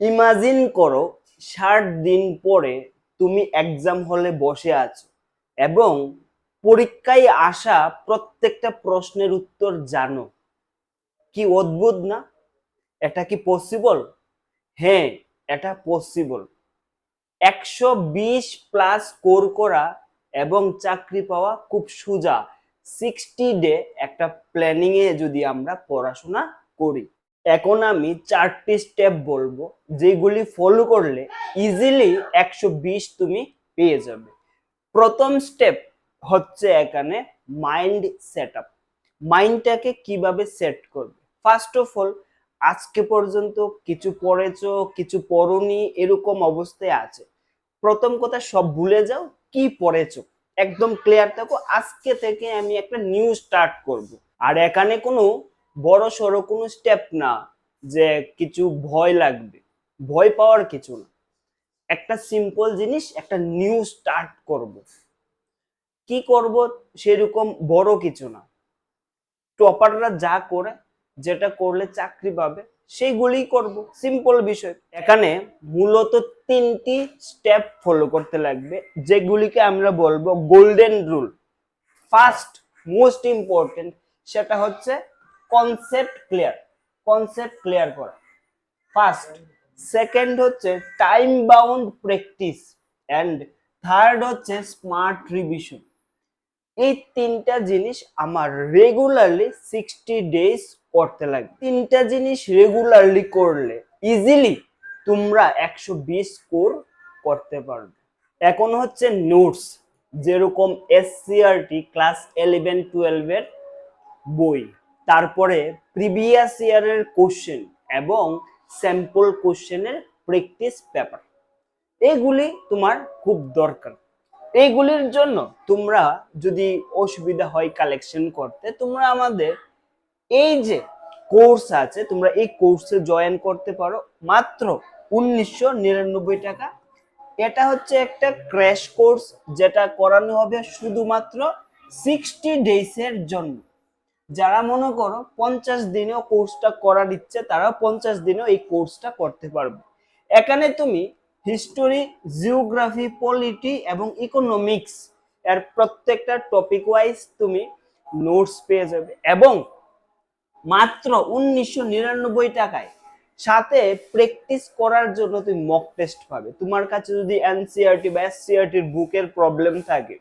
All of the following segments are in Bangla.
ইমাজিন করো ষাট দিন পরে তুমি এক্সাম হলে বসে আছো এবং পরীক্ষায় আসা প্রত্যেকটা প্রশ্নের উত্তর জানো। কি অদ্ভুত না? এটা কি পসিবল হ্যাঁ এটা পসিবল একশো বিশ প্লাস স্কোর করা এবং চাকরি পাওয়া খুব সোজা। সিক্সটি ডে একটা প্ল্যানিং এ যদি আমরা পড়াশোনা করি। এখন আমি চারটি স্টেপ বলব, যেগুলি ফলো করলে ইজিলি একশো বিশ তুমি পেয়ে যাবে। প্রথম স্টেপ হচ্ছে এখানে মাইন্ড সেট আপ মাইন্ডটাকে কীভাবে সেট করবে? ফার্স্ট অফ অল আজকে পর্যন্ত কিছু পড়েছো, কিছু পড়নি, এরকম অবস্থায় আছে। প্রথম কথা, সব ভুলে যাও, কি পড়েছো? একদম ক্লিয়ার থাকো, আজকে থেকে আমি একটা নিউ স্টার্ট করব। আর এখানে কোনো বড় সড়ো কোনো স্টেপ না যে কিছু ভয় লাগবে। ভয় পাওয়ার কিছু না। একটা সিম্পল জিনিস, একটা নিউ স্টার্ট করব। কি করব সেরকম বড় কিছু না। টপাররা যা করে, যেটা করলে চাকরি পাবে, সেইগুলোই করব। সিম্পল বিষয়। এখানে মূলত তিনটি স্টেপ ফলো করতে লাগবে, যেগুলিকে আমরা বলব golden rule first most important সেটা হচ্ছে কনসেপ্ট ক্লিয়ার কনসেপ্ট ক্লিয়ার করা। ফার্স্ট সেকেন্ড হচ্ছে time bound practice and third হচ্ছে স্মার্ট রিভিশন এই তিনটা জিনিস আমার রেগুলারলি সিক্সটি ডেজ করতে লাগে। তিনটা জিনিস রেগুলারলি করলে ইজিলি তোমরা একশো বিশ স্কোর করতে পারবে। এখন হচ্ছে নোটস যেরকম এসসিআরটি ক্লাস ইলেভেন টুয়েলভের বই। তারপরে প্রিভিয়াস ইয়ারের কোশ্চেন এবং স্যাম্পল কোশ্চেনের প্র্যাকটিস পেপার এগুলি তোমার খুব দরকার। এইগুলির জন্য তোমরা যদি অসুবিধা হয় কালেকশন করতে, তোমরা আমাদের এই যে কোর্স আছে, তোমরা এই কোর্সে জয়েন করতে পারো মাত্র উনিশশো নিরানব্বই টাকা। এটা হচ্ছে একটা ক্র্যাশ কোর্স যেটা করানো হবে শুধুমাত্র সিক্সটি ডেইসের জন্য। যারা মনে করো পঞ্চাশ দিনেও কোর্সটা করার ইচ্ছে, তারা পঞ্চাশ দিনেও এই কোর্সটা করতে পারবে। এখানে তুমি হিস্টোরি জিওগ্রাফি পলিটি এবং ইকোনমিক্স এর প্রত্যেকটা টপিক ওয়াইজ তুমি নোটস পেয়ে যাবে এবং মাত্র উনিশশো নিরানব্বই টাকায় সাথে প্র্যাকটিস করার জন্য তুমি মক টেস্ট পাবে। তোমার কাছে যদি এনসিআরটি বা এসসিআরটির বুকের প্রবলেম থাকে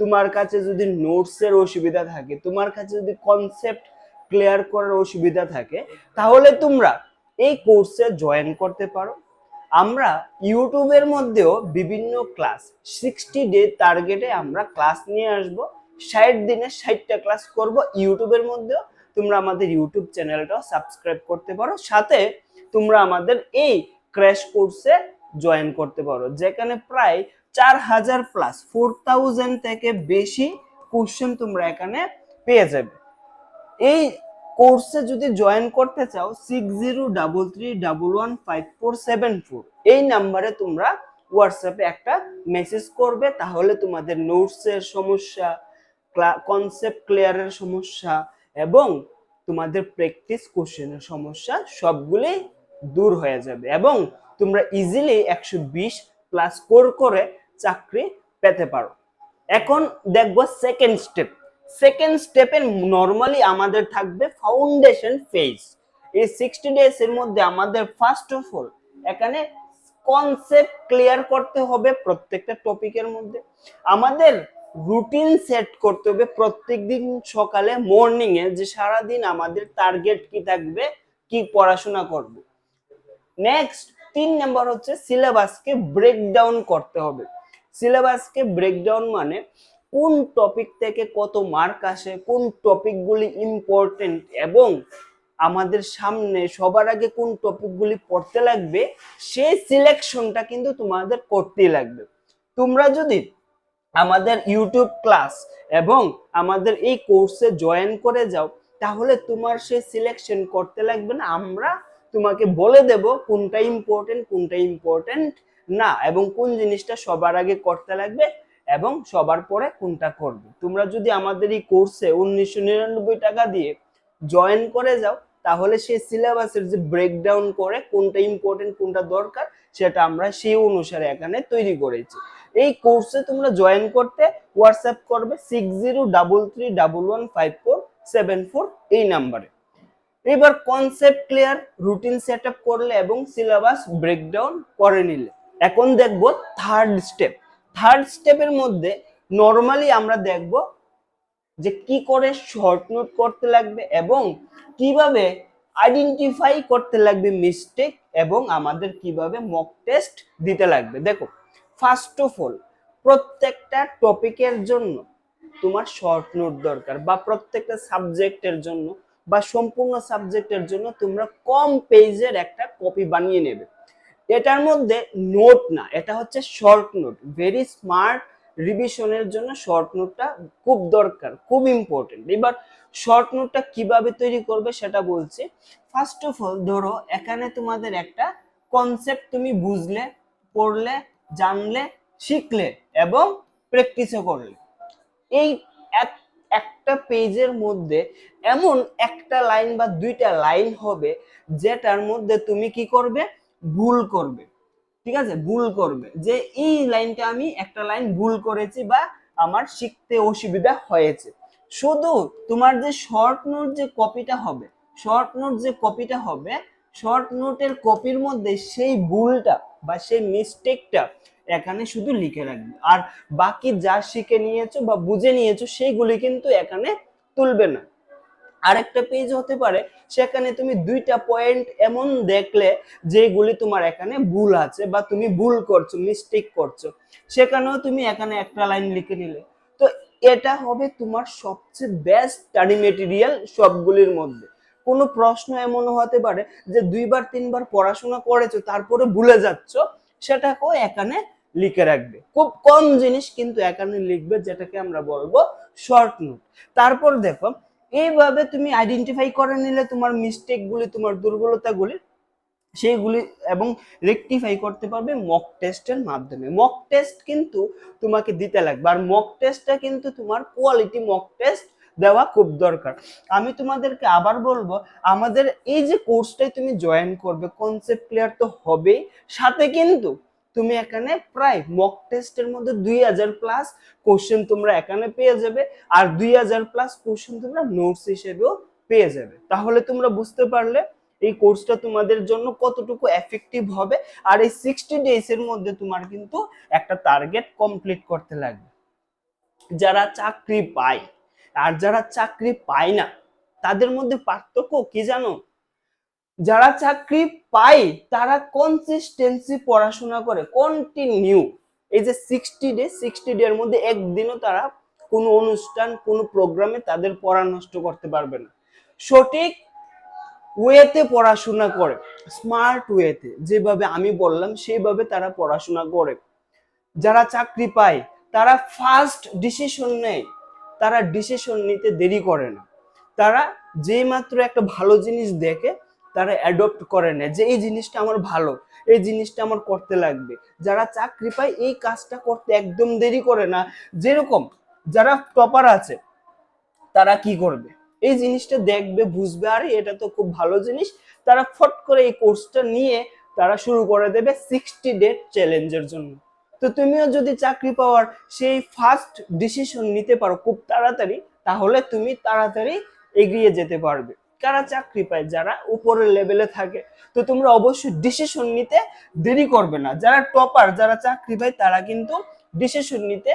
তোমার কাছে যদি নোটসের অসুবিধা থাকে, তোমার কাছে যদি কনসেপ্ট ক্লিয়ার করার অসুবিধা থাকে, তাহলে তোমরা এই কোর্সে জয়েন করতে পারো। আমরা ইউটিউবের মধ্যেও বিভিন্ন ক্লাস সিক্সটি ডে টার্গেটে আমরা ক্লাস নিয়ে আসব। ষাট দিনে ষাটটা ক্লাস করব ইউটিউবের মধ্যেও। তোমরা আমাদের ইউটিউব চ্যানেলটাও সাবস্ক্রাইব করতে পারো। সাথে তোমরা আমাদের এই ক্র্যাশ কোর্সে জয়েন করতে পারো। যেখানে প্রায় চার হাজার প্লাস ফোর থাউজেন্ড থেকে বেশি কোশ্চেন তোমরা এখানে পেয়ে যাবে। এই কোর্সে যদি জয়েন করতে চাও six zero double three double one five four seven four এই নাম্বারে তোমরা হোয়াটসঅ্যাপে একটা মেসেজ করবে, তাহলে তোমাদের নোটসের সমস্যা কনসেপ্ট ক্লিয়ারের সমস্যা এবং তোমাদের প্র্যাকটিস কোশ্চেনের সমস্যা সবগুলোই দূর হয়ে যাবে এবং তোমরা ইজিলি একশো বিশ প্লাস স্কোর করে চাকরি পেতে পারো। এখন দেখব সেকেন্ড স্টেপ সেকেন্ড স্টেপে নর্মালি আমাদের থাকবে ফাউন্ডেশন ফেজ এই সিক্সটি ডেজ এর মধ্যে আমাদের ফার্স্ট অফ অল এখানে কনসেপ্ট ক্লিয়ার করতে হবে প্রত্যেকটা টপিকের মধ্যে। আমাদের রুটিন সেট করতে হবে প্রত্যেক দিন সকালে মর্নিং এ যে সারাদিন আমাদের টার্গেট কি থাকবে, কি পড়াশোনা করব। নেক্সট তিন নাম্বার হচ্ছে সিলেবাসকে ব্রেকডাউন করতে হবে। সিলেবাসকে ব্রেকডাউন মানে কোন টপিক থেকে কত মার্ক আসে, কোন টপিকগুলি ইম্পর্টেন্ট এবং আমাদের সামনে সবার আগে কোন টপিকগুলি পড়তে লাগবে, সেই সিলেকশনটা কিন্তু তোমাদের করতেই লাগবে। তোমরা যদি আমাদের ইউটিউব ক্লাস এবং আমাদের এই কোর্সে জয়েন করে যাও, তাহলে তোমার সেই সিলেকশন করতে লাগবে না। আমরা তোমাকে বলে দেব কোনটা ইম্পর্টেন্ট কোনটা ইম্পর্টেন্ট না, এবং কোন জিনিসটা সবার আগে করতে লাগবে এবং সবার পরে কোনটা করবে। তোমরা যদি আমাদের এই কোর্সে উনিশশো নিরানব্বই টাকা দিয়ে জয়েন করে যাও, তাহলে সেই সিলেবাসের যে ব্রেকডাউন করে কোনটা ইম্পর্টেন্ট কোনটা দরকার, সেটা আমরা সেই অনুসারে এখানে তৈরি করেছি। এই কোর্সে তোমরা জয়েন করতে হোয়াটসঅ্যাপ করবে six zero double three double one five four seven four এই নাম্বারে এবার কনসেপ্ট ক্লিয়ার রুটিন সেট করলে এবং সিলেবাস ব্রেকডাউন করে নিলে। এখন দেখব থার্ড স্টেপ থার্ড স্টেপের মধ্যে নর্মালি আমরা দেখব যে কি করে শর্ট নোট করতে লাগবে এবং কীভাবে আইডেন্টিফাই করতে লাগবে মিস্টেক এবং আমাদের কীভাবে মক টেস্ট দিতে লাগবে। দেখো ফার্স্ট অফ অল প্রত্যেকটা টপিকের জন্য তোমার শর্ট নোট দরকার বা প্রত্যেকটা সাবজেক্টের জন্য বা সম্পূর্ণ সাবজেক্টের জন্য তোমরা কম পেজের একটা কপি বানিয়ে নেবে। এটার মধ্যে নোট না, এটা হচ্ছে শর্ট নোট ভেরি স্মার্ট রিভিশনের জন্য শর্ট নোটটা খুব দরকার, খুব ইম্পর্টেন্ট এবার শর্ট নোটটা কীভাবে তৈরি করবে সেটা বলছি। ফার্স্ট অফ অল ধরো, এখানে তোমাদের একটা কনসেপ্ট তুমি বুঝলে, পড়লে, জানলে, শিখলে এবং প্র্যাকটিসও করলে। এই এক, একটা পেজের মধ্যে এমন একটা লাইন বা দুইটা লাইন হবে যেটার মধ্যে তুমি কি করবে? ভুল করবে। ঠিক আছে? ভুল করবে। যে এই লাইনটা আমি একটা লাইন ভুল করেছি বা আমার শিখতে অসুবিধা হয়েছে। শুধু তোমার যে শর্ট নোট যে কপিটা হবে শর্ট নোট যে কপিটা হবে শর্ট নোটের কপির মধ্যে সেই ভুলটা বা সেই মিস্টেকটা এখানে শুধু লিখে রাখবে। আর বাকি যা শিখে নিয়েছো বা বুঝে নিয়েছো, সেইগুলি কিন্তু এখানে তুলবে না। আরেকটা পেজ হতে পারে, সেখানে তুমি দুইটা পয়েন্ট এমন দেখলে যেগুলি তোমার এখানে ভুল আছে বা তুমি ভুল করছ মিস্টেক করছ। সেখানেও তুমি এখানে একটা লাইন লিখে নিলে। তো এটা হবে তোমার সবচেয়ে বেস্ট স্টাডি মেটেরিয়াল সবগুলির মধ্যে। কোনো প্রশ্ন এমন হতে পারে যে দুইবার, তিনবার পড়াশোনা করেছ, তারপরে ভুলে যাচ্ছ, সেটাকেও এখানে লিখে রাখবে। খুব কম জিনিস কিন্তু এখানে লিখবে, যেটাকে আমরা বলব শর্ট নোট তারপর দেখো এইভাবে তুমি আইডেন্টিফাই করে নিলে তোমার মিস্টেকগুলি তোমার দুর্বলতাগুলি, সেইগুলি এবং রেকটিফাই করতে পারবে মক টেস্টের মাধ্যমে। মক টেস্ট কিন্তু তোমাকে দিতে লাগবে আর মক টেস্টটা কিন্তু তোমার কোয়ালিটি মক টেস্ট দেওয়া খুব দরকার। আমি তোমাদেরকে আবার বলব, আমাদের এই যে কোর্সটাই তুমি জয়েন করবে কনসেপ্ট ক্লিয়ার তো হবেই, সাথে কিন্তু তুমি এখানে প্রায় মক টেস্টের মধ্যে দুই হাজার প্লাস কোশ্চেন তোমরা এখানে পেয়ে যাবে আর দুই হাজার প্লাস কোশ্চেন তোমরা নোটস হিসেবেও পেয়ে যাবে। তাহলে তোমরা বুঝতে পারলে এই কোর্সটা তোমাদের জন্য কতটুকু এফেক্টিভ হবে আর এই সিক্সটি ডেজ এর মধ্যে তোমার কিন্তু একটা টার্গেট কমপ্লিট করতে লাগবে। যারা চাকরি পায়, আর যারা চাকরি পায় না, তাদের মধ্যে পার্থক্য কি জানো? যারা চাকরি পায়, তারা কনসিস্টেন্সি পড়াশোনা করে কন্টিনিউ এই যে সিক্সটি ডে সিক্সটি ডে এর মধ্যে একদিনও তারা কোনো অনুষ্ঠান, কোনো প্রোগ্রামে তাদের পড়া নষ্ট করতে পারবে না। সঠিক ওয়েতে পড়াশোনা করে স্মার্ট ওয়েতে যেভাবে আমি বললাম, সেইভাবে তারা পড়াশোনা করে। যারা চাকরি পায়, তারা ফার্স্ট ডিসিশন নেয়, তারা ডিসিশন নিতে দেরি করে না। তারা যেই মাত্র একটা ভালো জিনিস দেখে তারা অ্যাডপ্ট করে নেয় যে এই জিনিসটা আমার ভালো, এই জিনিসটা আমার করতে লাগবে। যারা চাকরি পায় এই কাজটা করতে একদম দেরি করে না। যেরকম যারা টপার আছে, তারা কি করবে? এই জিনিসটা দেখবে, বুঝবে, আরে এটা তো খুব ভালো জিনিস। তারা ফট করে এই কোর্সটা নিয়ে তারা শুরু করে দেবে সিক্সটি ডে চ্যালেঞ্জের জন্য। তো তুমিও যদি চাকরি পাওয়ার সেই ফার্স্ট ডিসিশন নিতে পারো খুব তাড়াতাড়ি, তাহলে তুমি তাড়াতাড়ি এগিয়ে যেতে পারবে। কারা চাকরি পায় যারা উপরের লেভেলে থাকে তো তোমরা অবশ্যই ডিসিশন নিতে দেরি করবে না। যারা টপার যারা চাকরি পায় তারা কিন্তু ডিসিশন নিতে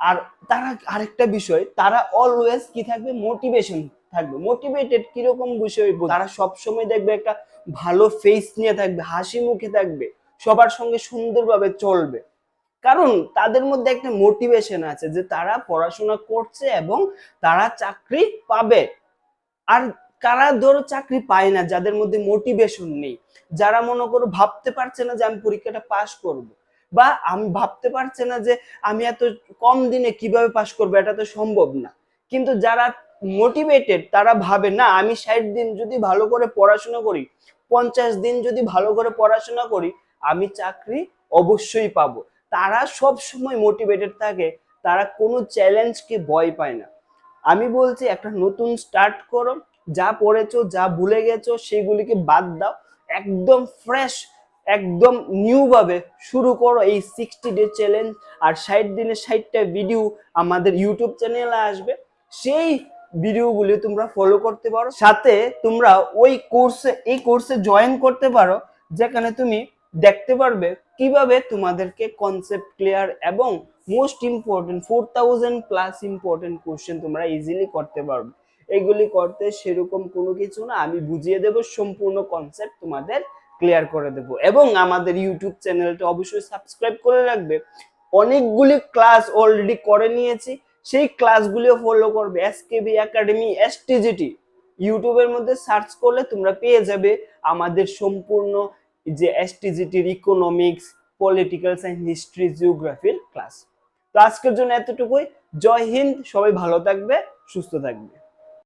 আর তারা আরেকটা বিষয় তারা অলওয়েজ কি থাকবে? মোটিভেশন থাকবে। মোটিভেটেড কীরকম বিষয়? তারা সবসময় দেখবে একটা ভালো ফেস নিয়ে থাকবে হাসি মুখে থাকবে সবার সঙ্গে সুন্দরভাবে চলবে। কারণ তাদের মধ্যে একটা মোটিভেশন আছে যে তারা পড়াশোনা করছে এবং তারা চাকরি পাবে। আর কারা ধরো চাকরি পায় না, যাদের মধ্যে মোটিভেশন নেই, যারা মনে করো ভাবতে পারছে না যে আমি পরীক্ষাটা পাশ করব, বা আমি ভাবতে পারছে না যে আমি এত কম দিনে কীভাবে পাশ করব, এটা তো সম্ভব না। কিন্তু যারা মোটিভেটেড তারা ভাবে, না, আমি ষাট দিন যদি ভালো করে পড়াশোনা করি, পঞ্চাশ দিন যদি ভালো করে পড়াশোনা করি, আমি চাকরি অবশ্যই পাবো। তারা সব সময় মোটিভেটেড থাকে, তারা কোনো চ্যালেঞ্জকে ভয় পায় না। আমি বলছি একটা নতুন স্টার্ট করো, যা পড়েছো, যা ভুলে গেছো সেগুলিকে বাদ দাও, একদম ফ্রেশ একদম নিউ ভাবে শুরু করো এই সিক্সটি ডে চ্যালেঞ্জ আর ষাট দিনে ষাটটা ভিডিও আমাদের ইউটিউব চ্যানেলে আসবে। সেই ভিডিওগুলি তোমরা ফলো করতে পারো, সাথে তোমরা ওই কোর্সে এই কোর্সে জয়েন করতে পারো, যেখানে তুমি দেখতে পারবে কীভাবে তোমাদেরকে কনসেপ্ট ক্লিয়ার এবং most important four thousand plus important question তোমরা ইজিলি করতে পারবে। এগুলি করতে সেরকম কোনো কিছু না, আমি বুঝিয়ে দেব, সম্পূর্ণ কনসেপ্ট তোমাদের ক্লিয়ার করে দেব। এবং আমাদের ইউটিউব চ্যানেলটা অবশ্যই সাবস্ক্রাইব করে রাখবে। অনেকগুলি ক্লাস অলরেডি করে নিয়েছি, সেই ক্লাসগুলিও ফলো করবে। এসকেবি একাডেমি এসটিজিটি ইউটিউবের মধ্যে সার্চ করলে তোমরা পেয়ে যাবে আমাদের সম্পূর্ণ যে এসটিজিটির ইকোনমিক্স পলিটিক্যাল সায়েন্স হিস্ট্রি জিওগ্রাফির ক্লাস তো আজকের জন্য এতটুকুই। জয় হিন্দ সবাই ভালো থাকবে সুস্থ থাকবে।